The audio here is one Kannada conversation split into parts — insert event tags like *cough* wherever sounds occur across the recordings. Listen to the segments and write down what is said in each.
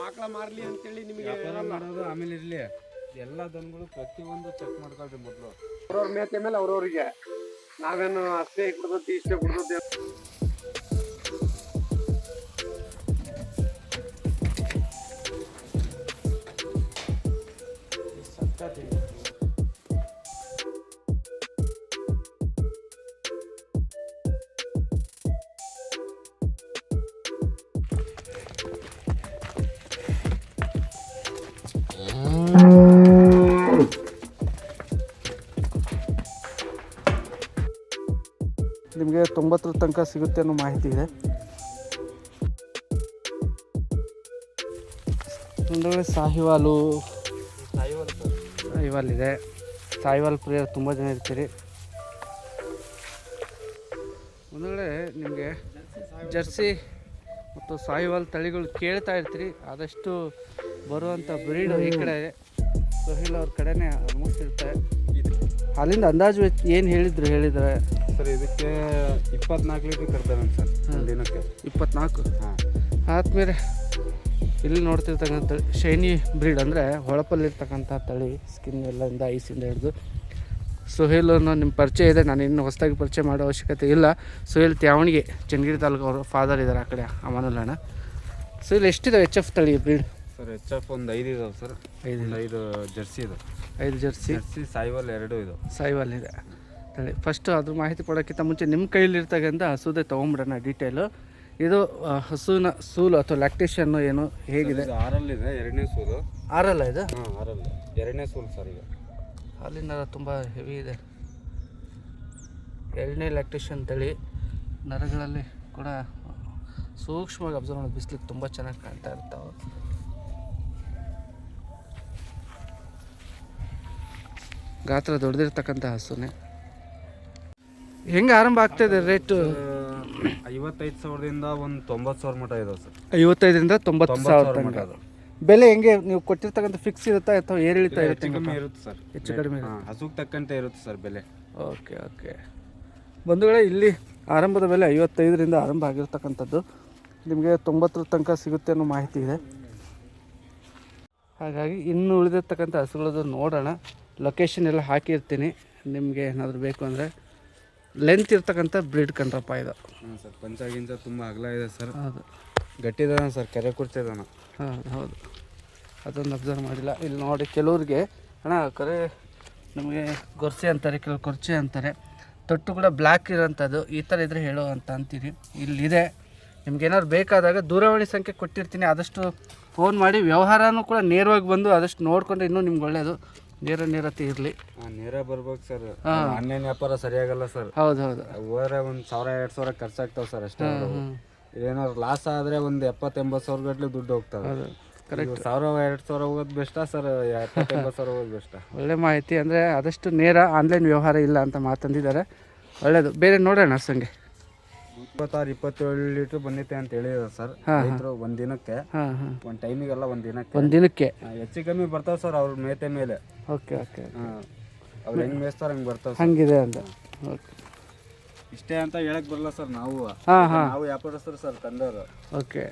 ಮಕ್ಕಳ ಮಾರ್ಲಿ ಅಂತೇಳಿ ನಿಮಗೆ ಮಾಡೋದು ಆಮೇಲೆ ಇರ್ಲಿ. ಎಲ್ಲ ದನಗಳು ಪ್ರತಿಯೊಂದು ಚೆಕ್ ಮಾಡ್ಕೊಳ್ರಿ ಮೊದಲು. ಅವ್ರವ್ರ ಮೇತೆ ಮೇಲೆ ಅವ್ರವ್ರಿಗೆ. ನಾವೇನು ಅಷ್ಟೇ ಕುಡ್ದತಿ ಇಷ್ಟೇ ಕುಡ್ದತಿ ತೊಂಬತ್ತರ ತನಕ ಸಿಗುತ್ತೆ ಅನ್ನೋ ಮಾಹಿತಿ ಇದೆ. ಒಂದು ವೇಳೆ ಸಾಹಿವಾಲು ಸಾಹಿವಾಲ್ ಇದೆ. ಸಾಹಿವಾಲ್ ಪ್ರಿಯರ್ ತುಂಬ ಜನ ಇರ್ತೀರಿ. ಒಂದು ವೇಳೆ ನಿಮಗೆ ಜರ್ಸಿ ಮತ್ತು ಸಾಹಿವಾಲ್ ತಳಿಗಳು ಕೇಳ್ತಾ ಇರ್ತೀರಿ. ಆದಷ್ಟು ಬರುವಂಥ ಬ್ರೀಡ್ ಈ ಕಡೆ ಸೊಹಿಲ್ ಅವ್ರ ಕಡೆನೇ ಆಲ್ಮೋಸ್ಟ್ ಇರ್ತಾರೆ ಅಲ್ಲಿಂದ ಅಂದಾಜು ಏನು ಹೇಳಿದ್ರು ಹೇಳಿದ್ರೆ? ಸರ್ ಇದಕ್ಕೆ ಇಪ್ಪತ್ನಾಲ್ಕು ಲೀಟ್ರ್ ಕಟ್ತಾರೆ ಸರ್ ಒಂದ್ ದಿನಕ್ಕೆ. ಇಪ್ಪತ್ನಾಲ್ಕು? ಹಾಂ. ಆದ್ಮೇಲೆ ಇಲ್ಲಿ ನೋಡ್ತಿರ್ತಕ್ಕಂಥ ಶೈನಿ ಬ್ರೀಡ್ ಅಂದರೆ ಹೊಳಪಲ್ಲಿರ್ತಕ್ಕಂಥ ತಳಿ ಸ್ಕಿನ್ ಎಲ್ಲದಿಂದ ಐಸಿಂದ ಹಿಡಿದು. ಸುಹೇಲನ್ನು ನಿಮ್ಮ ಪರಿಚಯ ಇದೆ ನಾನು ಇನ್ನೂ ಹೊಸದಾಗಿ ಪರಿಚಯ ಮಾಡೋ ಅವಶ್ಯಕತೆ ಇಲ್ಲ. ಸುಹೇಲ್ ತ್ಯಾವಣಿಗೆ ಚನ್ನಗಿರಿ ತಾಲೂಕು ಅವರು ಫಾದರ್ ಇದ್ದಾರೆ ಆ ಕಡೆ ಅಮಾನುಲ್ಲಣ್ಣ ಸುಹೇಲ್ ಎಷ್ಟಿದೆ ಎಚ್ ಎಫ್ ತಳಿ ಬ್ರೀಡ್? ಸರ್ ಎಚ್ ಎಫ್ ಒಂದು ಐದು ಇದಾವೆ ಸರ್. ಐದು ಐದು ಜರ್ಸಿ ಇದು ಐದು ಜರ್ಸಿ? ಜರ್ಸಿ ಸಾಯಿವಲ್ ಎರಡು ಇದು ಸಾಯಿವಾಲ್ ಇದೆ. ತಳಿ ಫಸ್ಟು ಅದ್ರ ಮಾಹಿತಿ ಕೊಡೋಕ್ಕಿಂತ ಮುಂಚೆ ನಿಮ್ಮ ಕೈಯಲ್ಲಿರ್ತಕ್ಕಂಥ ಹಸುದೆ ತೊಗೊಂಬಿಡೋಣ ಡೀಟೇಲು ಇದು ಹಸುವಿನ ಸೂಲು ಅಥವಾ ಲ್ಯಾಕ್ಟೇಷನ್ನು ಏನು ಹೇಗಿದೆ? ಇದು ಆರಲ್ಲಿದೆ ಎರಡನೇ ಸೂಲು. ಆರಲ್ಲ ಇದು? ಹಾಂ ಆರಲ್ಲಿ ಎರಡನೇ ಸೂಲು ಸರ್ ಈಗ. ಹಾಲಿನ ತುಂಬ ಹೆವಿ ಇದೆ. ಎರಡನೇ ಲ್ಯಾಕ್ಟೇಷನ್ ತಳಿ ನರಗಳಲ್ಲಿ ಕೂಡ ಸೂಕ್ಷ್ಮವಾಗಿ ಅಬ್ಸರ್ವ್ ಮಾಡಿ ಬಿಸ್ಲಿಕ್ಕೆ ತುಂಬ ಚೆನ್ನಾಗಿ ಕಾಣ್ತಾ ಇರ್ತಾವೆ. ಗಾತ್ರ ದೊಡ್ಡದಿರ್ತಕ್ಕಂಥ ಹಸುನೆ. ಹೆಂಗೆ ಆರಂಭ ಆಗ್ತಾಯಿದೆ ರೇಟು ಐವತ್ತೈದು ಸಾವಿರದಿಂದ ಒಂದು ತೊಂಬತ್ತು ಸಾವಿರ ಮಟ ಇದೆ ಸರ್. ಐವತ್ತೈದರಿಂದ ತೊಂಬತ್ತು ಸಾವಿರ ತನಕ. ಮಟ ಅದು. ಬೆಲೆ ಹೆಂಗೆ ನೀವು ಕೊಟ್ಟಿರ್ತಕ್ಕಂಥ ಫಿಕ್ಸ್ ಇರುತ್ತಾ ಅಥವಾ ಏರಿಳಿತ ಹೆಚ್ಚು ಇರುತ್ತೆ? ಕಮ್ಮಿ ಇರುತ್ತೆ ಸರ್. ಹೆಚ್ಚು ಕಡಿಮೆ ಹಸುಗೆ ತಕ್ಕಂತೆ ಇರುತ್ತೆ ಸರ್ ಬೆಲೆ. Okay okay. ಬಂಧುಗಳೇ ಇಲ್ಲಿ ಆರಂಭದ ಬೆಲೆ ಐವತ್ತೈದರಿಂದ ಆರಂಭ ಆಗಿರ್ತಕ್ಕಂಥದ್ದು. ನಿಮಗೆ ತೊಂಬತ್ತರ ತನಕ ಸಿಗುತ್ತೆ ಅನ್ನೋ ಮಾಹಿತಿ ಇದೆ. ಹಾಗಾಗಿ ಇನ್ನು ಉಳಿದಿರ್ತಕ್ಕಂಥ ಹಸುಗಳದ್ದು ನೋಡೋಣ. ಲೊಕೇಶನ್ ಎಲ್ಲ ಹಾಕಿರ್ತೀನಿ. ನಿಮಗೆ ಏನಾದರೂ ಬೇಕು ಅಂದರೆ. ಲೆಂತ್ ಇರ್ತಕ್ಕಂಥ ಬ್ರೀಡ್ ಕಣ್ರಪ್ಪ ಇದು. ಹಾಂ ಸರ್ ಪಂಚ ಗಿಂಚ ತುಂಬ ಅಗಲ ಇದೆ ಸರ್. ಹೌದು. ಗಟ್ಟಿದಾನ ಸರ್ ಕೆರೆ ಕುರ್ತಿದಾನ. ಹಾಂ ಹೌದು. ಅದೊಂದು ಅಬ್ಸರ್ವ್ ಮಾಡಿಲ್ಲ. ಇಲ್ಲಿ ನೋಡಿ ಕೆಲವ್ರಿಗೆ ಅಣ್ಣ ಕರೆ ನಮಗೆ ಗೊರ್ಸೆ ಅಂತಾರೆ ಕೆಲವು ಕೊರ್ಚೆ ಅಂತಾರೆ. ತೊಟ್ಟು ಕೂಡ ಬ್ಲ್ಯಾಕ್ ಇರೋಂಥದ್ದು ಈ ಥರ ಇದ್ರೆ ಹೇಳು ಅಂತ ಅಂತೀರಿ. ಇಲ್ಲಿದೆ. ನಿಮ್ಗೇನಾದ್ರು ಬೇಕಾದಾಗ ದೂರವಾಣಿ ಸಂಖ್ಯೆ ಕೊಟ್ಟಿರ್ತೀನಿ. ಆದಷ್ಟು ಫೋನ್ ಮಾಡಿ ವ್ಯವಹಾರನೂ ಕೂಡ ನೇರವಾಗಿ ಬಂದು ಆದಷ್ಟು ನೋಡಿಕೊಂಡ್ರೆ ಇನ್ನೂ ನಿಮ್ಗೆ ಒಳ್ಳೆಯದು ನೇರ ನೇರತೆ ಇರಲಿ. ಆ ನೇರ ಬರ್ಬೇಕು ಸರ್. ಆನ್ಲೈನ್ ವ್ಯಾಪಾರ ಸರಿಯಾಗಲ್ಲ ಸರ್. ಹೌದು ಹೌದು. ಹೋದ್ರೆ ಒಂದು ಸಾವಿರ ಎರಡು ಸಾವಿರ ಖರ್ಚಾಗ್ತಾವೆ ಸರ್ ಅಷ್ಟೇ. ಏನಾದ್ರು ಲಾಸ್ ಆದರೆ ಒಂದು ಎಪ್ಪತ್ತು ಎಂಬತ್ತು ಸಾವಿರ ಗಟ್ಲೆ ದುಡ್ಡು ಹೋಗ್ತವೆ. ಕರೆಕ್ಟ್ ಸಾವಿರ ಎರಡು ಸಾವಿರ ಹೋಗೋದು ಬೆಸ್ಟಾ ಸರ್ ಎಪ್ಪತ್ತು ಎಂಬತ್ತು ಸಾವಿರ ಹೋಗೋದು ಬೆಸ್ಟಾ ಒಳ್ಳೆ ಮಾಹಿತಿ ಅಂದರೆ ಆದಷ್ಟು ನೇರ ಆನ್ಲೈನ್ ವ್ಯವಹಾರ ಇಲ್ಲ ಅಂತ ಮಾತಂದಿದ್ದಾರೆ ಒಳ್ಳೆಯದು ಬೇರೆ ನೋಡೋಣ ಸಂಗೆ ಇಪ್ಪತ್ತಾರು ಇಪ್ಪತ್ತೇಳು ಲೀಟರ್ ಬಂದೈತೆ ಅಂತ ಹೇಳಿದ್ರು ಸರ್ ರೈತರು ಒಂದು ದಿನಕ್ಕೆ ಒಂದ್ ಟೈಮಿಗೆ ಒಂದು ಟೈಮಿಗೆಲ್ಲ ಒಂದು ದಿನಕ್ಕೆ ಒಂದು ದಿನಕ್ಕೆ ಹೆಚ್ಚು ಕಮ್ಮಿ ಬರ್ತಾವೆ ಸರ್ ಅವ್ರ ಮೇತೆ ಮೇಲೆ. ಓಕೆ ಓಕೆ ಹಾಂ ಅವ್ರು ಹೆಂಗೆ ಮೇಯಿಸ್ತಾರೆ ಹಂಗ್ ಬರ್ತಾವ ಸರ್ ಹಂಗಿದೆ ಅಂತ. ಓಕೆ. ಇಷ್ಟೇ ಅಂತ ಹೇಳಕ್ ಬರಲ್ಲ ಸರ್ ನಾವು. ಹಾಂ ಹಾಂ. ನಾವು ವ್ಯಾಪಾರಸ್ಥರು ಸರ್ ತಂದವರು. ಓಕೆ.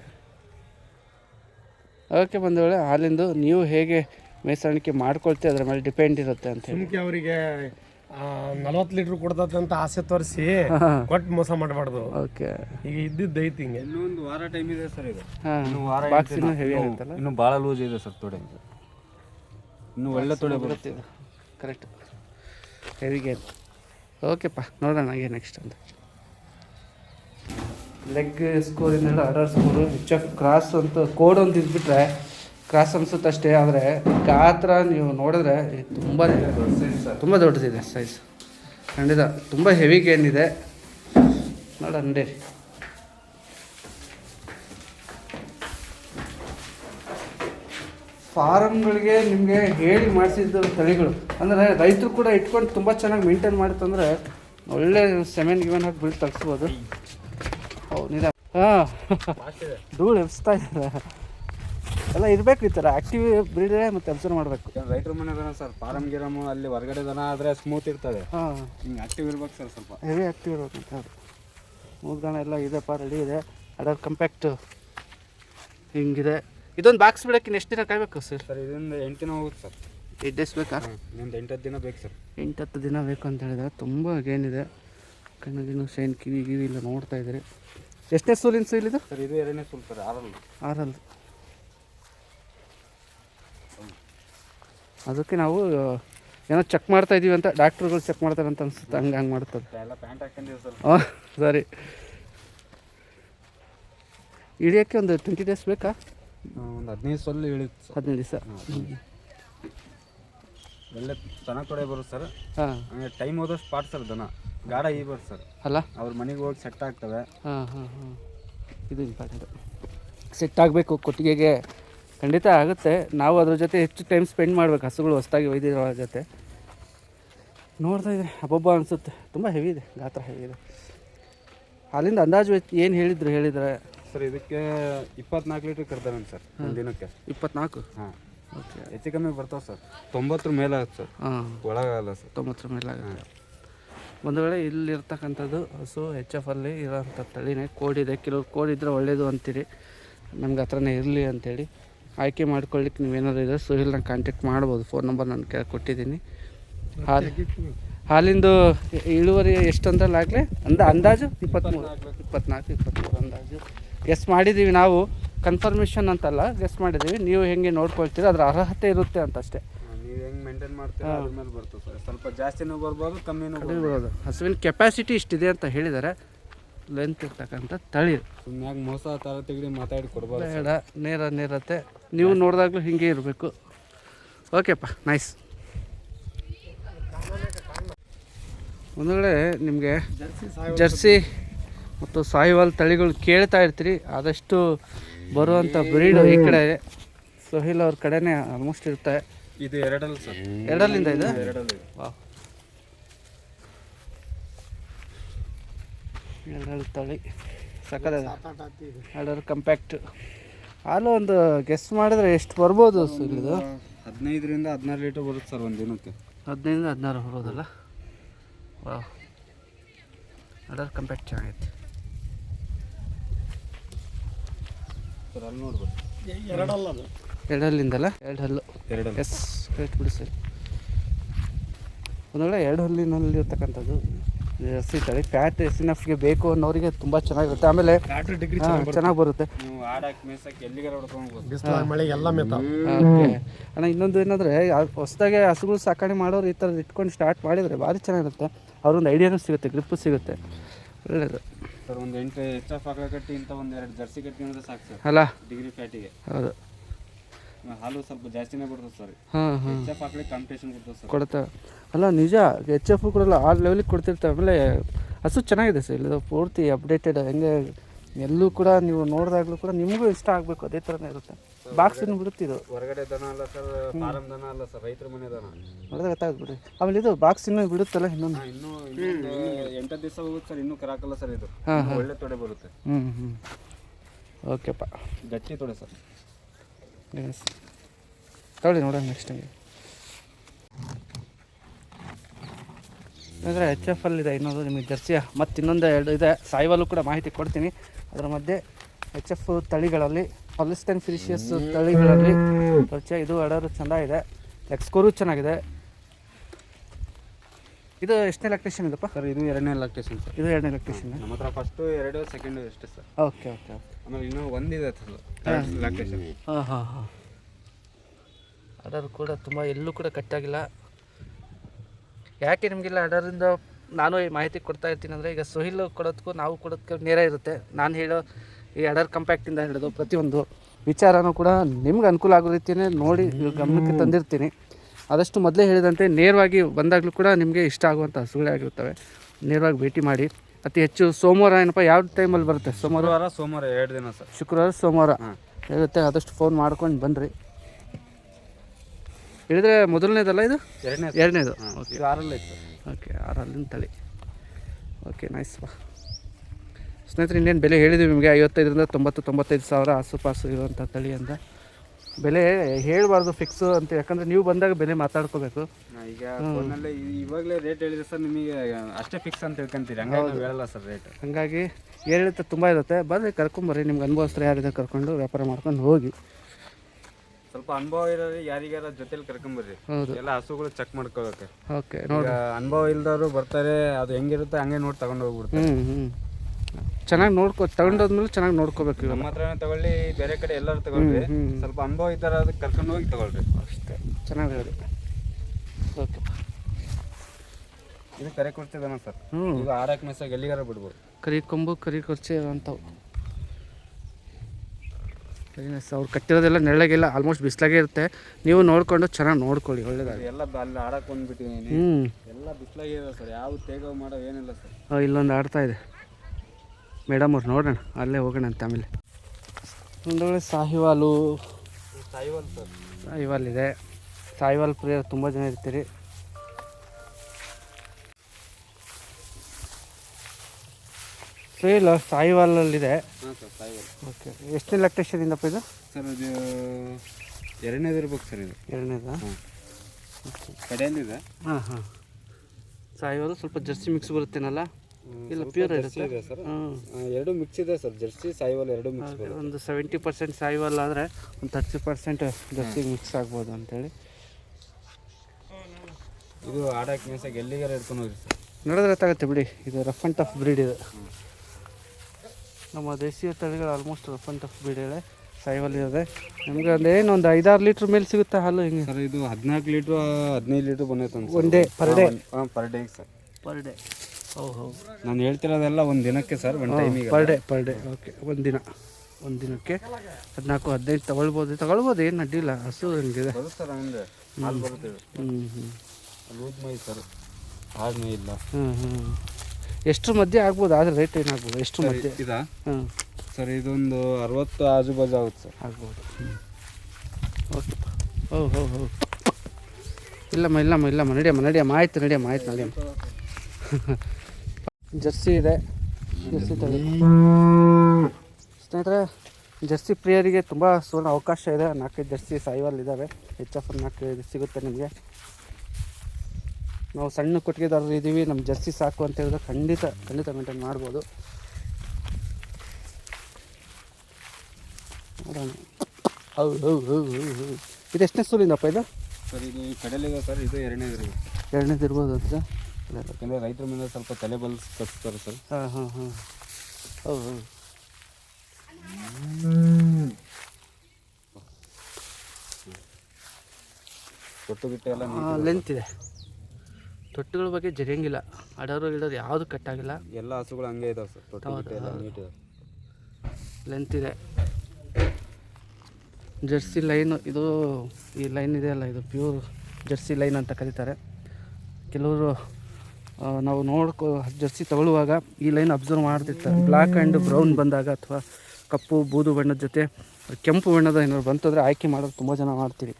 ಓಕೆ ಬಂದವಳೆ ಹಾಲಿಂದು ನೀವು ಹೇಗೆ ಮೇಸಾಣಿಕೆ ಮಾಡ್ಕೊಳ್ತೀವಿ ಅದ್ರ ಮೇಲೆ ಡಿಪೆಂಡ್ ಇರುತ್ತೆ ಅಂತ ಹೇಳಿ. ಅವರಿಗೆ ನಲವತ್ತು ಲೀಟ್ರ್ ಕೊಡ್ತದಂತ ಆಸೆ ತೋರಿಸಿ ಕೊಟ್ಟು ಮೋಸ ಮಾಡಬಾರ್ದು. ಓಕೆ. ಈಗ ಇದ್ದಿದ್ದು ಐತಿ ಹಿಂಗೆ. ಇನ್ನೊಂದು ವಾರ ಟೈಮ್ ಇದೆ ಸರ್ ಇದು. ಇನ್ನು ವಾರ ಬಾಕ್ಸ್ ಇನ್ನೂ ಹೆವಿ ಆಗುತ್ತಲ್ಲ ಇನ್ನು ಭಾಳ ಲೂಸ್ ಇದೆ ಸರ್ ತೊಡೆ ಇನ್ನು ಒಳ್ಳೆ ತೊಡೆ ಬರುತ್ತೆ. ಕರೆಕ್ಟ್ ಹೆವಿಗೆ ಓಕೆಪ್ಪ ನೋಡೋಣ ಹಾಗೆ ನೆಕ್ಸ್ಟ್ ಅಂತ leg score udder score score F cross ಅಂತ ಕೋಡ್ ಅಂತ ಇದ್ಬಿಟ್ರೆ ಕ್ರಾಸ್ ಅನ್ಸುತ್ತೆ ಅಷ್ಟೇ, ಆದರೆ ಗಾತ್ರ ನೀವು ನೋಡಿದ್ರೆ ತುಂಬ ತುಂಬ ದೊಡ್ಡದಿದೆ ಸೈಜ್ ಖಂಡಿತ ತುಂಬ ಹೆವಿ ಗೇನ್ ಇದೆ. ನಡೀರಿ ಫಾರಮ್ಗಳಿಗೆ ನಿಮಗೆ ಹೇಳಿ ಮಾಡಿಸಿದ ತಳಿಗಳು. ಅಂದರೆ ರೈತರು ಕೂಡ ಇಟ್ಕೊಂಡು ತುಂಬ ಚೆನ್ನಾಗಿ ಮೇಂಟೈನ್ ಮಾಡಿತಂದ್ರೆ ಒಳ್ಳೆ ಸೆಮೆನ್ ಗಿವೆನ್ ಹಾಕಿ ಬಿಳಿ ತಗ್ಸ್ಬೋದು ಹೌದು, ನಿಜ. ಹಾಂ. ಧೂಳು ಎಬ್ಸ್ತಾ ಇದ್ದಾರೆ. ಎಲ್ಲ ಇರಬೇಕು ಈ ಥರ. ಆ್ಯಕ್ಟಿವ್ ಬ್ರೀಡೇ ಮತ್ತೆ ಅಬ್ಸರ್ವ್ ಮಾಡಬೇಕು. ರೈತರ ಮನೆ ದನ ಸರ್ ಫಾರಮ್ ಗಿರಮ್ ಅಲ್ಲಿ ಹೊರಗಡೆ ದನ ಆದರೆ ಸ್ಮೂತ್ ಇರ್ತದೆ. ಹಾಂ. ಹಿಂಗೆ ಆಕ್ಟಿವ್ ಇರ್ಬೇಕು ಸರ್ ಸ್ವಲ್ಪ. ಹೆವಿ ಆಕ್ಟಿವ್ ಇರ್ಬೇಕು ಅಂತ ಹೇಳಿ ಮೂಗ್ದಾಣ ಎಲ್ಲ ಇದೆಪ್ಪ ರೆಡಿ ಇದೆ. ಅದರ ಕಂಪ್ಯಾಕ್ಟ್ ಹಿಂಗಿದೆ. ಇದೊಂದು ಬಾಕ್ಸ್ ಬಿಡೋಕೆ ಎಷ್ಟು ದಿನ ಕಾಯ್ಬೇಕು ಸರ್? ಸರ್ ಇದರಿಂದ ಎಂಟು ದಿನ ಹೋಗುತ್ತೆ ಸರ್. ಏಟ್ ಡೇಸ್ ಬೇಕಾ? ನಿಮ್ದು ಇನ್ನೊಂದು ಎಂಟತ್ತು ದಿನ ಬೇಕು ಸರ್. ಎಂಟು ಹತ್ತು ದಿನ ಬೇಕು ಅಂತ ಹೇಳಿದ್ರೆ ತುಂಬ ಏನಿದೆ ಕಣ್ಣಿಗಿನ್ನು ಶೈನ್ ಕಿವಿ ಗಿವಿ ಇಲ್ಲ ನೋಡ್ತಾ ಇದ್ದೀರಿ. ಎಷ್ಟನೇ ಸೂಲಿನ ಸೀಲ್ ಇದು? ಸರ್ ಇದು ಎರಡನೇ ಸೂಲ್ ಸರ್ ಆರಲ್ಲ ಆರಲ್ದು. ಅದಕ್ಕೆ ನಾವು ಏನೋ ಚೆಕ್ ಮಾಡ್ತಾ ಇದೀವಿ ಅಂತ ಡಾಕ್ಟ್ರುಗಳು ಚೆಕ್ ಮಾಡ್ತಾರೆ ಅಂತ ಅನ್ಸುತ್ತೆ ಹಂಗೆ ಹಂಗೆ ಮಾಡ್ತಾರೆ. ಎಲ್ಲ ಹಾಂ ಸರಿ. ಹಿಡಿಯೋಕ್ಕೆ ಒಂದು ಟ್ವೆಂಟಿ ಡೇಸ್ ಬೇಕಾ? ಒಂದು ಹದಿನೈದು ಸಲ ಇಳಿತು ಹದಿನೈದು ದಿವಸ. ಒಳ್ಳೆ ದನ ಕೊಡೆ ಬರುತ್ತೆ ಸರ್. ಹಾಂ. ಹಂಗೆ ಟೈಮ್ ಹೋದಷ್ಟು ಪಾಟ್ ಸರ್ ದನ. ಗಾಢ ಈ ಬರುತ್ತೆ ಸರ್. ಅಲ್ಲ? ಅವ್ರ ಮನೆಗೆ ಹೋಗಿ ಸೆಟ್ ಆಗ್ತವೆ. ಹಾಂ ಹಾಂ ಹಾಂ. ಇದು ಇಂಪಾರ್ಟೆಂಟ್ ಸೆಟ್ ಆಗಬೇಕು ಕೊಟ್ಟಿಗೆಗೆ. ಖಂಡಿತ ಆಗುತ್ತೆ. ನಾವು ಅದ್ರ ಜೊತೆ ಹೆಚ್ಚು ಟೈಮ್ ಸ್ಪೆಂಡ್ ಮಾಡ್ಬೇಕು. ಹಸುಗಳು ಹೊಸದಾಗಿ ಒಯ್ದಿರೋ ಜೊತೆ. ನೋಡ್ತಾ ಇದ್ರೆ ಹಬ್ಬಬ್ಬ ಅನಿಸುತ್ತೆ. ತುಂಬ ಹೆವಿ ಇದೆ. ಗಾತ್ರ ಹೆವಿ ಇದೆ. ಅಲ್ಲಿಂದ ಅಂದಾಜು ಏನು ಹೇಳಿದ್ರು ಹೇಳಿದ್ರೆ? ಸರ್ ಇದಕ್ಕೆ ಇಪ್ಪತ್ನಾಲ್ಕು ಲೀಟ್ರ್ ಕರ್ತಾರೆ ಸರ್ ಒಂದು ದಿನಕ್ಕೆ. ಇಪ್ಪತ್ನಾಲ್ಕು? ಹಾಂ. ಓಕೆ. ಹೆಚ್ಚು ಕಮ್ಮಿ ಬರ್ತಾವೆ ಸರ್. ತೊಂಬತ್ತರ ಮೇಲೆ ಆಗುತ್ತೆ ಸರ್. ಹಾಂ. ಒಳಗಾಗಲ್ಲ ಸರ್. ತೊಂಬತ್ತರ ಮೇಲೆ ಆಗುತ್ತೆ. ಒಂದು ವೇಳೆ ಇಲ್ಲಿರ್ತಕ್ಕಂಥದ್ದು ಹಸು ಎಚ್ ಎಫ್ ಅಲ್ಲಿ ಇರೋಂಥ ತಳಿನೇ ಕೋಡಿದೆ. ಕೆಲವ್ರು ಕೋಡಿದ್ರೆ ಒಳ್ಳೇದು ಅಂತೀರಿ. ನಮ್ಗೆ ಹತ್ರನೇ ಇರಲಿ ಅಂತೇಳಿ. ಆಯ್ಕೆ ಮಾಡ್ಕೊಳ್ಳಿಕ್ಕೆ ನೀವೇನಾದ್ರು ಇದ್ರೆ ಸುಹಿಲ್ನ ಕಾಂಟ್ಯಾಕ್ಟ್ ಮಾಡ್ಬೋದು. ಫೋನ್ ನಂಬರ್ ನಾನು ಕೇಳಿ ಕೊಟ್ಟಿದ್ದೀನಿ. ಹಾಲು ಹಾಲಿಂದು ಇಳುವರಿ ಎಷ್ಟು ಅಂದ್ರಲ್ಲಿ ಆಗಲಿ? ಅಂದ ಅಂದಾಜು? ಇಪ್ಪತ್ತ್ಮೂರು ಇಪ್ಪತ್ನಾಲ್ಕು. ಇಪ್ಪತ್ತ್ಮೂರು ಅಂದಾಜು. ಗೆಸ್ ಮಾಡಿದ್ದೀವಿ ನಾವು. ಕನ್ಫರ್ಮೇಷನ್ ಅಂತಲ್ಲ ಗೆಸ್ ಮಾಡಿದ್ದೀವಿ ನೀವು ಹೆಂಗೆ ನೋಡ್ಕೊಳ್ತೀರಿ ಅದ್ರ ಅರ್ಹತೆ ಇರುತ್ತೆ ಅಂತ ಅಷ್ಟೇ ನೀವು ಹೆಂಗೆ ಮೇಂಟೈನ್ ಮಾಡ್ತೀರಾ ಅದ್ರ ಮೇಲೆ ಬರ್ತದೆ ಸರ್. ಸ್ವಲ್ಪ ಜಾಸ್ತಿನೂ ಬರ್ಬೋದು ಕಮ್ಮಿನೂ ಹಸುವಿನ ಕೆಪಾಸಿಟಿ ಇಷ್ಟಿದೆ ಅಂತ ಹೇಳಿದ್ದಾರೆ ಲೆಂತ್ ಇರ್ತಕ್ಕಂಥ ತಳಿ ಸುಮ್ಮನೆ ಮೋಸ ತರ ತೆಗೆದು ಮಾತಾಡಿ ಕೊಡ್ಬೋದು ಬೇಡ ನೇರ ನೇರತೆ. ನೀವು ನೋಡಿದಾಗಲೂ ಹಿಂಗೆ ಇರಬೇಕು. ಓಕೆಪ್ಪ ನೈಸ್ ಒಂದು ವೇಳೆ ನಿಮಗೆ ಜರ್ಸಿ ಮತ್ತು ಸಾಯಿವಾಲ್ ತಳಿಗಳು ಕೇಳ್ತಾ ಇರ್ತೀರಿ. ಆದಷ್ಟು ಬರುವಂಥ ಬ್ರೀಡು ಈ ಕಡೆ ಸೊಹಿಲ್ ಅವ್ರ ಕಡೆನೇ ಆಲ್ಮೋಸ್ಟ್ ಇರುತ್ತೆ. ಇದು ಎರಡಲ್ಲಿ ಸರ್. ಎರಡಲ್ಲಿಂದ ಇದೆ? ಎರಡಲ್ಲಿ. ತಳಿ. ಸಕ್ಕದ ಎರಡರ ಕಂಪ್ಯಾಕ್ಟ್ ಹಾಲು ಒಂದು ಗೆಸ್ ಮಾಡಿದ್ರೆ ಎಷ್ಟು ಬರ್ಬೋದು ಸರ್ ಇದು ಹದಿನೈದರಿಂದ ಹದಿನಾರು ಲೀಟರ್ ಬರುತ್ತೆ ಸರ್ ಒಂದು ದಿನಕ್ಕೆ. ಹದಿನೈದರಿಂದ ಹದಿನಾರು ಬರೋದಲ್ಲ? ವಾವ್ ಅದರ ಕಂಪ್ಯಾಕ್ಟ್ ಚೆನ್ನಾಗೈತೆ ಸರ್ ಅಲ್ಲಿ ನೋಡ್ಬೋದು. ಎರಡಲ್ಲ ಅದು. ಎರಡಲ್ಲಿಂದಲ್ಲ ಎರಡು ಹಲ್ಲು. ಎರಡು ಎಸ್ ಕರೆಕ್ಟ್ ಬಿಡಿ ಸರ್. ಒಂದು ವೇಳೆ ಎರಡು ಹಲ್ಲಿನಲ್ಲಿ ಇರ್ತಕ್ಕಂಥದ್ದು ಜಾಸ್ತಿ ತಳಿ ಫ್ಯಾಟ್ ಎಸ್ ಎನ್ ಎಫ್ಗೆ ಬೇಕು ಅನ್ನೋರಿಗೆ ತುಂಬ ಚೆನ್ನಾಗಿರುತ್ತೆ. ಆಮೇಲೆ ಚೆನ್ನಾಗಿ ಬರುತ್ತೆ. ಅಣ್ಣ ಇನ್ನೊಂದು ಏನಂದರೆ ಹೊಸದಾಗಿ ಹಸುಗಳು ಸಾಕಾಣೆ ಮಾಡೋರು ಈ ಥರದ್ದು ಇಟ್ಕೊಂಡು ಸ್ಟಾರ್ಟ್ ಮಾಡಿದರೆ ಭಾರಿ ಚೆನ್ನಾಗಿರುತ್ತೆ. ಅವ್ರೊಂದು ಐಡಿಯಾನು ಸಿಗುತ್ತೆ ಗ್ರಿಪ್ಪು ಸಿಗುತ್ತೆ. ಒಳ್ಳೆಯದು ಸರ್ ಒಂದು ಎಂಟು ಎಚ್ ಎಫ್ ಹಾಕೋ ಕಟ್ಟಿ ಇಂಥ ಒಂದು ಎರಡು ಜರ್ಸಿ ಕಟ್ಟಿ ಅಂದ್ರೆ ಸಾಕು ಸರ್. ಅಲ್ಲ. ಡಿಗ್ರಿ ಫ್ಯಾಟಿಗೆ ಹೌದು. ಹಾಲು ಸ್ವಲ್ಪ ಜಾಸ್ತಿನೇ ಬರ್ತದೆ ಸರ್. ಹಾಂ ಹಾಂ. ಎಚ್ ಎಫ್ ಹಾಕ್ಲಿಕ್ಕೆ ಕಾಂಪಿಟೇಷನ್ ಕೊಡ್ತದೆ ಸರ್. ಅಲ್ಲ ನಿಜ ಎಚ್ ಎಫ್ ಕೂಡ ಆ ಲೆವೆಲಿಗೆ ಕೊಡ್ತಿರ್ತಾರೆ. ಆಮೇಲೆ ಹಸು ಚೆನ್ನಾಗಿದೆ ಸರ್ ಇಲ್ಲಿ ಪೂರ್ತಿ ಅಪ್ಡೇಟೆಡ್ ಹೆಂಗೆ ಎಲ್ಲೂ ಕೂಡ ನೀವು ನೋಡಿದಾಗಲೂ ಕೂಡ ನಿಮಗೂ ಇಷ್ಟ ಆಗಬೇಕು ಅದೇ ಥರನೇ ಇರುತ್ತೆ. ಬಾಕ್ಸ್ ಬಿಡುತ್ತೆ ಇದು. ಹೊರಗಡೆ ದನ ಅಲ್ಲ ಸರ್ ಫಾರಂ ದನ ಅಲ್ಲ ಸರ್ ರೈತರ ಮನೆ ದನ. ನೋಡಿದ್ರೆ ಗೊತ್ತಾಗುತ್ತೆ ಬಿಡಿ ಆಮೇಲೆ ಇದು ಬಾಕ್ಸ್ ಇನ್ನೂ ಬಿಡುತ್ತಲ್ಲ ಇನ್ನೊಂದು? ಇನ್ನೂ ಎಂಟು ದಿವಸ ಹೋಗುತ್ತೆ ಸರ್ ಇನ್ನೂ ಕರಾಕಲ್ಲ ಸರ್ ಇದು. ಒಳ್ಳೆ ತೊಡೆ ಬರುತ್ತೆ. ಹ್ಞೂ ಹ್ಞೂ ಓಕೆಪ್ಪ ಗಟ್ಟಿ ತೊಡೆ ಸರ್. ತಗೊಳ್ಳಿ ನೋಡೋಣ ನೆಕ್ಸ್ಟ್ ಟೈಮ್ ಅಂದರೆ ಎಚ್ ಎಫ್ ಅಲ್ಲಿದೆ ಇನ್ನೊಂದು ನಿಮಗೆ ಜರ್ಸಿಯ ಮತ್ತು ಇನ್ನೊಂದು ಎರಡು ಇದೆ. ಸಾಯಿವಲ್ಲೂ ಕೂಡ ಮಾಹಿತಿ ಕೊಡ್ತೀನಿ. ಅದರ ಮಧ್ಯೆ ಎಚ್ ಎಫ್ ತಳಿಗಳಲ್ಲಿ ಪಾಲಿಸ್ಟೈನ್ ಫಿಲಿಷಿಯಸ್ ತಳಿಗಳಲ್ಲಿ ಪರಿಚಯ. ಇದು ಎರಡರು ಚೆಂದ ಇದೆ. ಎಕ್ಸ್ಕೋರು ಚೆನ್ನಾಗಿದೆ. ಇದು ಎಷ್ಟನೇ ಎಲೆಕ್ಟ್ರಿಷನ್ ಇದಪ್ಪ? ಸರ್ ಇದು ಎರಡನೇ ಎಲೆಕ್ಟ್ರಿಷಿಯನ್ ಸರ್. ಇದು ಎರಡನೇ ಎಲೆಕ್ಟ್ರಿಷನ್ ನಮ್ಮ ಹತ್ರ ಫಸ್ಟ್ ಎರಡು ಸೆಕೆಂಡ್ ಎಷ್ಟು ಸರ್. ಓಕೆ ಓಕೆ ಆಮೇಲೆ ಇನ್ನೂ ಒಂದಿದೆ ಸರ್ ಎಲೆಕ್ಟ್ರಿಷಿಯನ್ ಹಾಂ. ಹಾಂ ಹಾಂ ಆರ್ಡರ್ ಕೂಡ ತುಂಬ ಎಲ್ಲೂ ಕೂಡ ಕಟ್ಟಾಗಿಲ್ಲ ಯಾಕೆ ನಿಮಗೆಲ್ಲ ಅಡರಿಂದ ನಾನು ಈ ಮಾಹಿತಿ ಕೊಡ್ತಾ ಇರ್ತೀನಿ ಅಂದರೆ ಈಗ ಸೊಹಿಲ್ ಕೊಡೋದಕ್ಕೂ ನಾವು ಕೊಡೋದಕ್ಕೂ ನೇರ ಇರುತ್ತೆ. ನಾನು ಹೇಳೋ ಈ ಅಡರ್ ಕಂಪ್ಯಾಕ್ಟಿಂದ ಹಿಡಿದು ಪ್ರತಿಯೊಂದು ವಿಚಾರನೂ ಕೂಡ ನಿಮ್ಗೆ ಅನುಕೂಲ ಆಗೋ ರೀತಿಯೇ ನೋಡಿ ಗಮನಕ್ಕೆ ತಂದಿರ್ತೀನಿ. ಆದಷ್ಟು ಮೊದಲೇ ಹೇಳಿದಂತೆ ನೇರವಾಗಿ ಬಂದಾಗಲೂ ಕೂಡ ನಿಮಗೆ ಇಷ್ಟ ಆಗುವಂಥ ಹಸುಗಳೇ ಆಗಿರ್ತವೆ ನೇರವಾಗಿ ಭೇಟಿ ಮಾಡಿ. ಅತಿ ಹೆಚ್ಚು ಸೋಮವಾರ ಏನಪ್ಪ ಯಾವ ಟೈಮಲ್ಲಿ ಬರುತ್ತೆ? ಸೋಮವಾರ? ಸೋಮವಾರ ಎರಡು ದಿನ ಸರ್. ಶುಕ್ರವಾರ ಸೋಮವಾರ. ಹೇಳುತ್ತೆ ಇರುತ್ತೆ ಆದಷ್ಟು ಫೋನ್ ಮಾಡ್ಕೊಂಡು ಬನ್ನಿರಿ ಹೇಳಿದ್ರೆ ಮೊದಲನೇದಲ್ಲ ಇದು? ಎರಡನೇ ಎರಡನೇದು. ಓಕೆ ಆರಲ್ಲ ಓಕೆ ಆರಲ್ಲಿನ ತಳಿ. ಓಕೆ ನೈಸ್ ಬಾ. ಸ್ನೇಹಿತರೆ ಇನ್ನೇನು ಬೆಲೆ ಹೇಳಿದ್ವಿ ನಿಮಗೆ? ಐವತ್ತೈದರಿಂದ ತೊಂಬತ್ತು ತೊಂಬತ್ತೈದು ಸಾವಿರ ಆಸುಪಾಸು ಇರುವಂಥ ತಳಿ ಅಂತ ಬೆಲೆ ಹೇಳಬಾರ್ದು ಫಿಕ್ಸು ಅಂತ. ಯಾಕಂದರೆ ನೀವು ಬಂದಾಗ ಬೆಲೆ ಮಾತಾಡ್ಕೋಬೇಕು. ಈಗ ಫೋನಲ್ಲಿ ಇವಾಗಲೇ ರೇಟ್ ಹೇಳಿದ್ರೆ ಸರ್ ನಿಮಗೆ ಅಷ್ಟೇ ಫಿಕ್ಸ್ ಅಂತ ತಿಳ್ಕೊಂತೀರಿ ಹಂಗಾಗಿ ನಾವು ಹೇಳಲ್ಲ ಸರ್ ರೇಟ್ ಹಾಗಾಗಿ ಏರಿಳಿತ ತುಂಬ ಇರುತ್ತೆ. ಬರ್ರಿ. ಕರ್ಕೊಂಬರ್ರಿ ನಿಮ್ಗೆ ಅನುಭವಸ್ಥರು ಯಾರಿದೆ ಕರ್ಕೊಂಡು ವ್ಯಾಪಾರ ಮಾಡ್ಕೊಂಡು ಹೋಗಿ. ಸ್ವಲ್ಪ ಅನುಭವ ಇರೋರು ಯಾರಿಗಾರ ಜೊತೆಲಿ ಕರ್ಕೊಂಬರ್ರಿ. ಹೌದು. ಎಲ್ಲ ಹಸುಗಳು ಚೆಕ್ ಮಾಡ್ಕೋಬೇಕು ಓಕೆ ನೋಡಿ. ಈಗ ಅನುಭವ ಇಲ್ದವ್ರು ಬರ್ತಾರೆ ಅದು ಹೆಂಗಿರುತ್ತೆ ಹಂಗೆ ನೋಡಿ ತಗೊಂಡು ಹೋಗ್ಬಿಡ್ತಾರೆ ಹ್ಞೂ ಹ್ಞೂ ಚೆನ್ನಾಗಿ ನೋಡ್ಕೊ ತಗೊಂಡೋದ್ಮೇಲೆ ಚೆನ್ನಾಗಿ ನೋಡ್ಕೋಬೇಕು ನಮ್ಮ ಹತ್ರನೇ ತಗೊಳ್ಳಿ ಬೇರೆ ಕಡೆ ಎಲ್ಲರೂ ತಗೊಳ್ರಿ. ಹ್ಮ್. ಸ್ವಲ್ಪ ಅನುಭವ ಇದ್ದಾರೆ ಅದಕ್ಕೆ ಕರ್ಕೊಂಡು ಹೋಗಿ ತಗೊಳ್ರಿ. ಅಷ್ಟೇ. ಚೆನ್ನಾಗಿ ಹೇಳಿ ಓಕೆ. ಇದು ಕರೆ ಕೊಡ್ತಿದ್ದಾನ ಸರ್? ಹ್ಞೂ ಈಗ ಆರಕ್ಕೆ ಎಲ್ಲಿಗಾರ ಬಿಡ್ಬೋದು? ಕರಿ ಕೊಂಬು ಕರಿ ಕೊರ್ಚೆ ಅಂಥವು ಅವ್ರು ಕಟ್ಟಿರೋದೆಲ್ಲ ನೆರಳಾಗಿಲ್ಲ ಆಲ್ಮೋಸ್ಟ್ ಬಿಸಿಲಾಗೆ ಇರುತ್ತೆ ನೀವು ನೋಡಿಕೊಂಡು ಚೆನ್ನಾಗಿ ನೋಡ್ಕೊಳ್ಳಿ ಒಳ್ಳೇದಾಗಿ ಎಲ್ಲ ಅಲ್ಲಿ ಆಡಕ್ಕೆ ಬಂದ್ಬಿಟ್ಟಿದ್ದೀನಿ ಹ್ಞೂ ಎಲ್ಲ ಬಿಸ್ಲಾಗೆ ಇದೆ ಸರ್ ಯಾವ ತೇಗ ಮಾಡೋ ಏನಿಲ್ಲ ಸರ್ ಇಲ್ಲೊಂದು ಆಡ್ತಾ ಇದೆ ಮೇಡಮ್ ಅವ್ರು ನೋಡೋಣ ಅಲ್ಲೇ ಹೋಗೋಣ ಅಂತ ಆಮೇಲೆ ಒಂದೊಳ್ಳೆ ಸಾಹಿವಾಲು ಸಾಹಿವಾಲ್ ಸರ್ ಸಾಹಿವಾಲ್ ಇದೆ ಸಾಹಿವಾಲ್ ಪ್ರಿಯರು ತುಂಬ ಜನ ಇರ್ತೀರಿ ಇಲ್ಲ ಸಾಯಿವಾಲಲ್ಲಿದೆ ಹಾಂ ಸರ್ ಸಾಯಿವಾಲ್ ಓಕೆ ಎಷ್ಟನೇ ಲ್ಯಾಕ್ಟೇಷನಿಂದಪ್ಪ ಇದು? ಸರ್ ಅದು ಎರಡನೇದು ಇರ್ಬೇಕು ಸರ್ ಇದು. ಎರಡನೇದಾ? ಹಾಂ. ಕಡೆಯಲ್ಲಿದೆ ಹಾಂ ಹಾಂ. ಸಾಯಿವಾಲು ಸ್ವಲ್ಪ ಜರ್ಸಿ ಮಿಕ್ಸ್ ಬರುತ್ತೇನಲ್ಲ? ಇಲ್ಲ ಪ್ಯೂರ್ ಇದೆ ಸರ್. ಎರಡು ಮಿಕ್ಸ್ ಇದೆ ಸರ್ ಜರ್ಸಿ ಸಾಯಿವಾಲ್ ಎರಡು ಮಿಕ್ಸ್ ಬರುತ್ತೆ. ಒಂದು ಸೆವೆಂಟಿ ಪರ್ಸೆಂಟ್ ಸಾಯಿವಾಲ್ ಆದರೆ ಒಂದು ತರ್ಟಿ ಪರ್ಸೆಂಟ್ ಜರ್ಸಿ ಮಿಕ್ಸ್ ಆಗ್ಬೋದು ಅಂತೇಳಿ. ಇದು ಆಡಕ್ಕೆ ಮೇಸಾಗ ಎಲ್ಲಿಗಾರ ಹಿಡ್ಕೊಂಡು ಹೋಗಿ ಸರ್. ನೋಡಿದ್ರೆ ತಗತ್ತೆ ಬಿಡಿ ಇದು ರಫ್ ಆ್ಯಂಡ್ ಟಫ್ ಬ್ರೀಡ್ ಇದು. ನಮ್ಮ ದೇಶೀಯ ತಳಿಗಳು ಆಲ್ಮೋಸ್ಟ್ ರಫ್ ಆ್ಯಂಡ್ ಟಫ್ ಇದೆ ಸಾಯಿವಾಲ್ ಇದೆ. ನಮ್ಗೆ ಒಂದು ಏನು ಒಂದು ಐದಾರು ಲೀಟ್ರ್ ಮೇಲೆ ಸಿಗುತ್ತೆ ಹಾಲು ಹಿಂಗೆ? ಸರ್ ಇದು ಹದಿನಾಲ್ಕು ಲೀಟ್ರ್ ಹದಿನೈದು ಲೀಟ್ರ್ ಬಂದೈತೆ ಒಂದೇ ಡೇ ಪರ್ ಡೇ ಹಾಂ per day sir. Per day oh. ಹೌದು ನಾನು ಹೇಳ್ತಿರೋದೆಲ್ಲ ಒಂದು ದಿನಕ್ಕೆ ಸರ್ ಒಂದು ಟೈಮಿಗೆ per day per day okay ಒಂದು ದಿನ. ಒಂದು ದಿನಕ್ಕೆ ಹದಿನಾಲ್ಕು ಹದಿನೈದು ತಗೊಳ್ಬೋದು. ತಗೊಳ್ಬೋದು ಏನು ಅಡ್ಡಿಲ್ಲ. ಹಸು ಹಂಗಿದೆ. ಸರ್ ಹಂಗೆ. ಹಾಲು ಬರುತ್ತೆ. ಹ್ಞೂ ಹ್ಞೂ ಲೂಸ್ ಮೈ ಸರ್. ಹಾಲು ಮೈ ಇಲ್ಲ. ಹ್ಞೂ ಹ್ಞೂ ಎಷ್ಟ್ರ ಮಧ್ಯೆ ಆಗ್ಬೋದು ಆದರೆ ರೇಟ್ ಏನಾಗ್ಬೋದು? ಎಷ್ಟು ಮಧ್ಯೆ? ಇದಾ? ಹ್ಞೂ ಸರ್ ಇದೊಂದು ಅರವತ್ತು ಆಜು ಬಾಜು ಆಗುತ್ತೆ ಸರ್. ಆಗ್ಬೋದು. ಓಕೆ ಹೋ ಹೋ ಹೋ ಇಲ್ಲಮ್ಮ ಇಲ್ಲಮ್ಮ ಇಲ್ಲಮ್ಮ ನಡಿಯಮ್ಮ ನಡಿಯಮ್ಮ ಆಯ್ತು ನಡಿಯಮ್ಮ ಆಯ್ತು ನಡಿಯಮ್ಮ. ಜರ್ಸಿ ಇದೆ. ಜರ್ಸಿ ತಳಿ ಸ್ನೇಹಿತರೆ ಜರ್ಸಿ ಪ್ರಿಯರಿಗೆ ತುಂಬ ಸುವರ್ಣ ಅವಕಾಶ ಇದೆ. ನಾಲ್ಕೈದು ಜರ್ಸಿ ಸಾಯಿವಲ್ ಇದ್ದಾವೆ ಎಫ್ ನಾಲ್ಕೈದು ಸಿಗುತ್ತೆ ನಿಮಗೆ. ನಾವು ಸಣ್ಣ ಕೊಟ್ಟಿಗೆದಾರರು ಇದ್ದೀವಿ ನಮ್ಮ ಜರ್ಸಿ ಸಾಕು ಅಂತ ಹೇಳಿದ್ರೆ ಖಂಡಿತ ಖಂಡಿತ ಮೇಂಟೈನ್ ಮಾಡ್ಬೋದು. ಹೌದು ಹೌದು ಹೌದು ಇದು ಎಷ್ಟನೇ ಸೂಲಿಂದಪ್ಪ ಇದು? ಸರ್ ಇದು ಕಡಲಿಗೆ ಸರ್ ಇದು ಎರಡನೇದು ಇರ್ಬೋದು. ಎರಡನೇದು ಇರ್ಬೋದು ಅಂತ? ಯಾಕಂದರೆ ರೈತರ ಮೇಲೆ ಸ್ವಲ್ಪ ತಲೆ ಬಲ್ ಕಟ್ತಾರೆ ಸರ್. ಹಾಂ ಹಾಂ ಹಾಂ. ಹೌದು ಹೌದು ಕೊಟ್ಟು ಗಿಟ್ಟು ಎಲ್ಲ ಲೆಂತ್ ಇದೆ. ತೊಟ್ಟುಗಳ ಬಗ್ಗೆ ಜರಿಯಂಗಿಲ್ಲ. ಅಡೋರು ಇಡೋದು ಯಾವುದು ಕಟ್ಟಾಗಿಲ್ಲ. ಎಲ್ಲ ಹಸುಗಳು ಹಂಗೆ ಇದಾವೆ ಸರ್. ತೊಟ್ಟು ಗಿಟ್ಟು ಎಲ್ಲ ನೀಟ್ ಇದೆ. ಲೆಂತ್ ಇದೆ. ಜರ್ಸಿ ಲೈನು ಇದು ಈ ಲೈನ್ ಇದೆ ಅಲ್ಲ ಇದು ಪ್ಯೂರ್ ಜರ್ಸಿ ಲೈನ್ ಅಂತ ಕರೀತಾರೆ. ಕೆಲವರು ಆ, ನಾವು ನೋಡ್ಕೊ ಜರ್ಸಿ ತಗೊಳ್ಳುವಾಗ ಈ ಲೈನ್ ಅಬ್ಸರ್ವ್ ಮಾಡ್ತಿರ್ತಾರೆ. ಬ್ಲ್ಯಾಕ್ ಆ್ಯಂಡ್ ಬ್ರೌನ್ ಬಂದಾಗ ಅಥವಾ ಕಪ್ಪು ಬೂದು ಬಣ್ಣದ ಜೊತೆ ಕೆಂಪು ಬಣ್ಣದ ಏನಾದ್ರು ಬಂತಂದರೆ ಆಯ್ಕೆ ಮಾಡೋದು ತುಂಬ ಜನ ಮಾಡ್ತೀವಿ.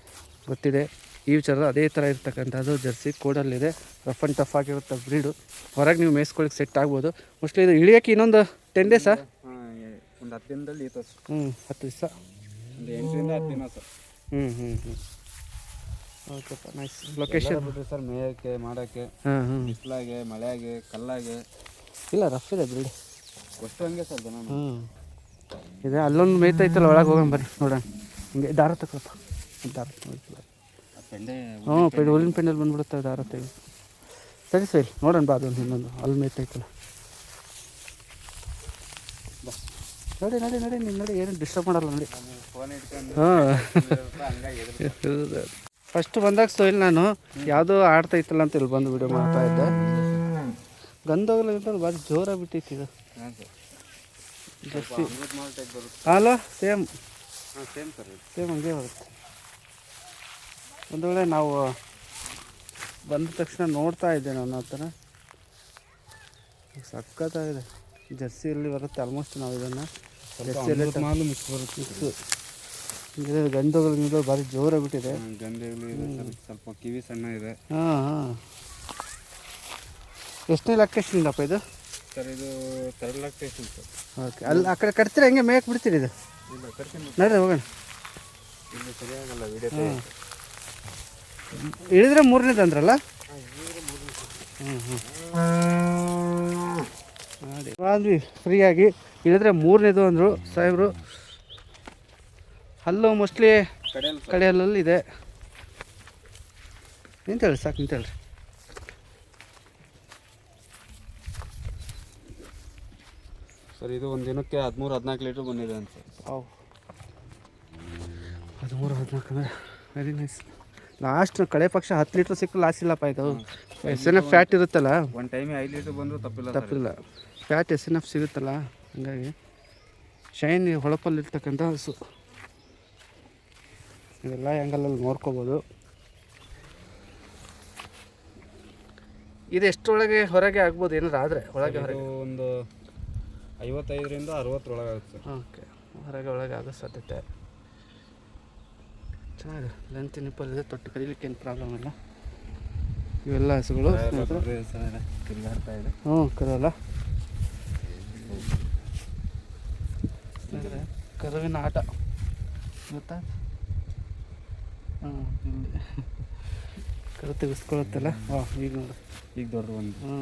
ಗೊತ್ತಿದೆ? ಈ ವಿಚಾರದ ಅದೇ ಥರ ಇರ್ತಕ್ಕಂಥದ್ದು ಜರ್ಸಿ ಕೋಡಲ್ಲಿದೆ. ರಫ್ ಆ್ಯಂಡ್ ಟಫ್ ಆಗಿರುತ್ತೆ ಬ್ರೀಡು ಹೊರಗೆ ನೀವು ಮೇಯಿಸ್ಕೊಳ್ಳಿಕ್ಕೆ ಸೆಟ್ ಆಗ್ಬೋದು. ಮೋಸ್ಟ್ಲಿ ಇದು ಇಳಿಯೋಕೆ ಇನ್ನೊಂದು ಟೆನ್ ಡೇಸಾ ಹಾಂ ಒಂದು ಹತ್ತು ದಿನದಲ್ಲಿ ಈತ ಸರ್. ಹ್ಞೂ ಹತ್ತು ದಿವಸ. ಒಂದು ಎಂಟರಿಂದ ಹತ್ತು ದಿನ ಸರ್. ಹ್ಞೂ ಹ್ಞೂ ಹ್ಞೂ ಓಕೆಪ್ಪ ನೈಸ್ ಲೊಕೇಶನ್ ಬಿಡ್ರಿ ಸರ್ ಮೇಯಕ್ಕೆ ಮಾಡೋಕ್ಕೆ ಹಾಂ ಹ್ಞೂ ಬಿಸಿಲಾಗೆ ಮಳೆಯಾಗೆ ಕಲ್ಲಾಗೆ. ಇಲ್ಲ ರಫ್ ಇದೆ ಬ್ರೀಡ್ ಅಷ್ಟು ಹಂಗೆ ಸರ್ ಜನ. ಹ್ಞೂ ಇದೆ ಅಲ್ಲೊಂದು ಮೇಯ್ತೈತಲ್ಲ ಒಳಗೆ ಹೋಗೋಣ ಬರ್ರಿ ನೋಡೋಣ. ಹಿಂಗೆ ದಾರ ತಗೊಳಪ್ಪ ದಾರ ಹ್ಞೂ ಪೆಂಡ್ ಹುಲ್ಲಿನ ಪೆಂಡಲ್ಲಿ ಬಂದ್ಬಿಡುತ್ತೆ ದಾರ ತೆಗೆ ಸರಿ ಸರಿ ನೋಡೋಣ ಬಾ ಅದೊಂದು ಇನ್ನೊಂದು. ಅಲ್ಲಿ ಮೇತೈತಲ್ಲ ನೋಡಿ ನೋಡಿ ನೋಡಿ ನೀನು ನೋಡಿ ಏನು ಡಿಸ್ಟರ್ಬ್ ಮಾಡಲ್ಲ ನೋಡಿ. ಹಾಂ. ಫಸ್ಟ್ ಬಂದಾಗ ಸೋಯಿಲ್ ನಾನು. ಯಾವುದೋ ಇತ್ತಲ್ಲ ಅಂತ ಇಲ್ಲಿ ಬಂದು ವಿಡಿಯೋ ಮಾಡ್ತಾ ಇದ್ದೆ. ಗಂಧೋಗಲ ಭಾರಿ ಜೋರಾಗಿ ಬಿಟ್ಟಿತ್ತು ಇದು ಅಲ್ಲ ಸೇಮ್. ಸೇಮ್ ಸೇಮ್ ಹಂಗೆ ಬರುತ್ತೆ. ಒಂದು ವೇಳೆ ನಾವು ಬಂದ ತಕ್ಷಣ ನೋಡ್ತಾ ಇದ್ದೆ ನಾನು ಹತ್ರ. ಥರ ಸಖತ್ತಾಗಿದೆ. ಜರ್ಸಿಯಲ್ಲಿ ಬರುತ್ತೆ ಆಲ್ಮೋಸ್ಟ್ ನಾವು ಇದನ್ನು. ಜರ್ಸಿಯಲ್ಲಿ ಮಾಲು ಮಿಕ್ಸ್ ಬರುತ್ತೆ. ಗಂಧಗಳು ಗಿಂಧಗಳು ಭಾರಿ ಜೋರಾಗಿ ಬಿಟ್ಟಿದೆ. ಹ್ಮ್, ಇದೆ ಸ್ವಲ್ಪ ಕಿವಿ ಸಣ್ಣ ಇದೆ. ಹಾಂ ಹಾಂ. ಎಷ್ಟನೇ ಲೊಕೇಶನ್ದಪ್ಪ ಇದು? ಸರ್ ಇದು ತರ್ಡ್ ಲೊಕೇಶನ್ ಸರ್. ಓಕೆ ಅಲ್ಲಿ ಆ ಕಡೆ ಕಟ್ತೀರಾ ಹಂಗೆ ಮೇಯಕ್ಕೆ ಬಿಡ್ತೀರಿ ಇದು? ನಡ್ರಿ ಹೋಗೋಣ. ಇಲ್ಲಿ ಸರಿಯಾಗಲ್ಲ ವಿಡಿಯೋ ಇಳಿದ್ರೆ ಮೂರನೇದು ಅಂದ್ರಲ್ಲ ಹ್ಞೂ ಹ್ಞೂ ನೋಡಿ ಬಂದ್ವಿ ಫ್ರೀಯಾಗಿ ಇಳಿದ್ರೆ ಮೂರನೇದು ಅಂದರು ಸಾಹೇಬರು. ಅಲ್ಲೂ ಮೋಸ್ಟ್ಲಿ ಕಡೆ ಕಡೆಯಲ್ಲಲ್ಲಿ ಇದೆ. ನಿಂತೇಳಿ ಸಾಕು ನಿಂತೇಳಿ. ಸರ್ ಇದು ಒಂದು ದಿನಕ್ಕೆ ಹದಿಮೂರು ಹದಿನಾಲ್ಕು ಲೀಟ್ರ್ ಬಂದಿದೆ ಅಂತ. ಓ ಹದಿಮೂರು ಹದಿನಾಲ್ಕು ಅಂದರೆ ವೆರಿ ನೈಸ್ ಲಾಸ್ಟ್ ಕಳೆ ಪಕ್ಷ ಹತ್ತು ಲೀಟ್ರ್ ಸಿಕ್ಕರು ಲಾಸ್ ಇಲ್ಲಪ್ಪ ಇದು. ಎಸ್ ಎನ್ ಎಫ್ ಫ್ಯಾಟ್ ಇರುತ್ತಲ್ಲ? ಒಂದು ಟೈಮ್ ಐದು ಲೀಟ್ರ್ ಬಂದರೂ ತಪ್ಪಿಲ್ಲ ತಪ್ಪಿಲ್ಲ. ಫ್ಯಾಟ್ ಎಸ್ ಎನ್ ಎಫ್ ಸಿಗುತ್ತಲ್ಲ? ಹಂಗಾಗಿ ಶೈನ್ ಹೊಳಪಲ್ಲಿರ್ತಕ್ಕಂಥ ಹಸು. ಇದೆಲ್ಲ ಆ್ಯಂಗಲಲ್ಲಿ ನೋಡ್ಕೋಬೋದು. ಇದು ಎಷ್ಟರೊಳಗೆ ಹೊರಗೆ ಆಗ್ಬೋದು? ಏನಾದ್ರು ಆದರೆ ಒಳಗೆ ಹೊರಗೆ? ಒಂದು ಐವತ್ತೈದರಿಂದ ಅರವತ್ತರೊಳಗೆ ಆಗುತ್ತೆ ಓಕೆ ಹೊರಗೆ ಒಳಗೆ ಆಗೋ ಸಾಧ್ಯತೆ. ಚೆನ್ನಾಗಿದೆ ಲೆಂತ್ ನಿಪ್ಪಲ್ ಇದೆ? ತೊಟ್ಟು ಕರೀಲಿಕ್ಕೆ ಏನು ಪ್ರಾಬ್ಲಮ್ ಇಲ್ಲ. ಇವೆಲ್ಲ ಹಸುಗಳು ಹ್ಞೂ ಕರಲ್ಲ ಕರುವಿನ ಆಟ. ಗೊತ್ತಾ? ಹ್ಞೂ ಇಲ್ಲಿ ಕರು ತೆಗೆಸ್ಕೊಳತ್ತಲ್ಲ ಹಾಂ ಈಗ ನೋಡು. ಈಗ ದೊಡ್ಡ ಒಂದು. ಹ್ಞೂ.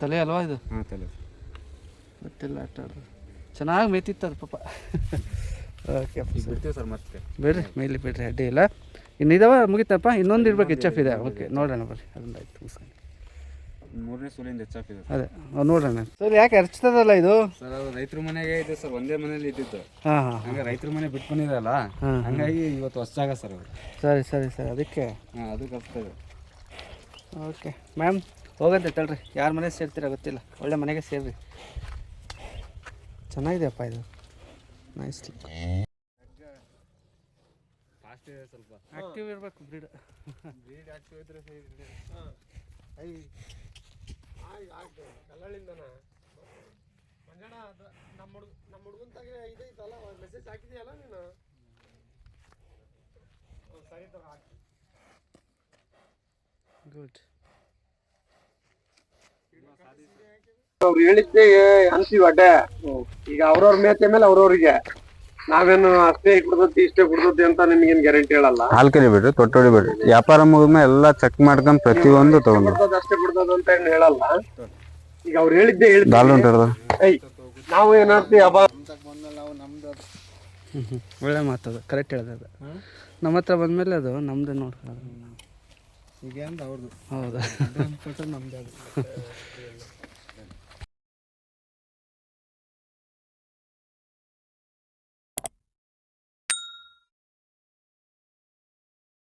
ತಲೆ ಅಲ್ವಾ ಇದು? ಹಾಂ ತಲೆ. ಗೊತ್ತಿಲ್ಲ ಆಟ ಆಡೋದು. ಚೆನ್ನಾಗಿ ಮೇಯ್ತಿತ್ತು ಅದು ಪಾಪ. ಓಕೆ ಬಿಡ್ತೀವಿ ಸರ್ ಮತ್ತೆ. ಬಿಡ್ರಿ ಮೇಲಿ ಬಿಡ್ರಿ ಅಡ್ಡಿ ಇಲ್ಲ. ಇನ್ನು ಇದಾವ ಮುಗಿತಪ್ಪ. ಇನ್ನೊಂದು ಇರ್ಬೇಕು ಎಚ್ ಎಫ್ ಇದೆ. ಓಕೆ ನೋಡೋಣ ಬರ್ರಿ. ಅದೊಂದು ಆಯ್ತು ಮುಗಿಸ್ಕೊಂಡು. ಮೂರನೇ ಸೂಲಿಂದ ಹೆಚ್ಚಾಗಿದೆ ಅದೇ ಅವ್ನು ನೋಡೋಣ ಸರ್ ಯಾಕೆ ಹರ್ಚ್ತದಲ್ಲ ಇದು? ಸರ್ ಅದು ರೈತರ ಮನೆಗೆ ಇದೆ ಸರ್. ಒಂದೇ ಮನೇಲಿ ಇದ್ದಿದ್ದು. ಹಾಂ ಹಾಂ ಹಂಗೆ ರೈತರ ಮನೆ ಬಿಟ್ಟು ಬಂದಿದಲ್ಲ ಹಂಗಾಗಿ ಇವತ್ತು ಹೊಸ್ದಾಗ ಸರ್ ಅವರು ಸರಿ ಸರಿ ಸರ್. ಅದಕ್ಕೆ? ಹಾಂ ಅದು ಕಲಿಸ್ತದೆ ಓಕೆ ಮ್ಯಾಮ್ ಹೋಗಂತೆ ತಳ್ರಿ ಯಾರ ಮನೆ ಸೇರ್ತೀರ ಗೊತ್ತಿಲ್ಲ. ಒಳ್ಳೆ ಮನೆಗೆ ಸೇರ್ರಿ. ಚೆನ್ನಾಗಿದೆಯಪ್ಪ ಇದು. ನೈಸ್ ಸ್ವಲ್ಪ ಆಕ್ಟಿವ್ ಇರಬೇಕು ಬ್ರೀಡ್ ಬ್ರೀಡ್ ಆಕ್ಟಿವ್ ಇದ್ರೆ ಕಲ್ಲಳಿಂದನ ಮಂಜಣ್ಣ ಅದ ನಮ್ಮ ಹುಡುಗ ನಮ್ಮ ಹುಡುಗಂತಾಗೆ ಇದೈತಲ್ಲ ಮೆಸೇಜ್ ಹಾಕಿದೆಯಲ್ಲ ನೀನು ಸರಿ. ತಗೋ ಹಾಕಿ ಗುಡ್ ಅವ್ರು ಹೇಳಿದ್ದೆ ಅನ್ಸಿವ ಅಡ್ಡ. ಈಗ ಅವ್ರವ್ರ ಮೇತೆ ಮೇಲೆ ಅವ್ರವ್ರಿಗೆ. ನಾವೇನು ಅಷ್ಟೇ ಕುಡ್ದತಿ ಇಷ್ಟೇ ಕುಡ್ದತಿ ಅಂತ ನಿಮ್ಗೇನ್ ಗ್ಯಾರಂಟಿ ಹೇಳಲ್ಲ. ಹಾಲ್ಕರಿ ಕರಿಬೇಡ್ರಿ ತೊಟ್ಟು ಬಿಡ್ರಿ. ವ್ಯಾಪಾರ ಮುಗಿದ್ಮೇಲೆ ಎಲ್ಲ ಚೆಕ್ ಮಾಡ್ಕೊಂಡ್ ಪ್ರತಿಯೊಂದು ತಗೊಂಡು. ಅಷ್ಟೇ ಕೊಡ್ತದ ಅಂತ ಏನ್ ಹೇಳಲ್ಲ. ಈಗ ಅವ್ರು ಹೇಳಿದ್ದೆ ಹೇಳಿದ್ದೆ. ದಾಲ್ ಉಂಟು ಏಯ್ ನಾವು ಏನಾಗ್ತೀವಿ ಹಬ್ಬ ಒಳ್ಳೆ ಮಾತದ ಕರೆಕ್ಟ್ ಹೇಳ್ದ ಅದು. ನಮ್ಮ ಹತ್ರ ಬಂದ್ಮೇಲೆ ಅದು ನಮ್ದೇ ನೋಡ್ಕೊಳ್ಳೋದು. ಈಗ ಅವ್ರದ್ದು ಹೌದಾ. *laughs*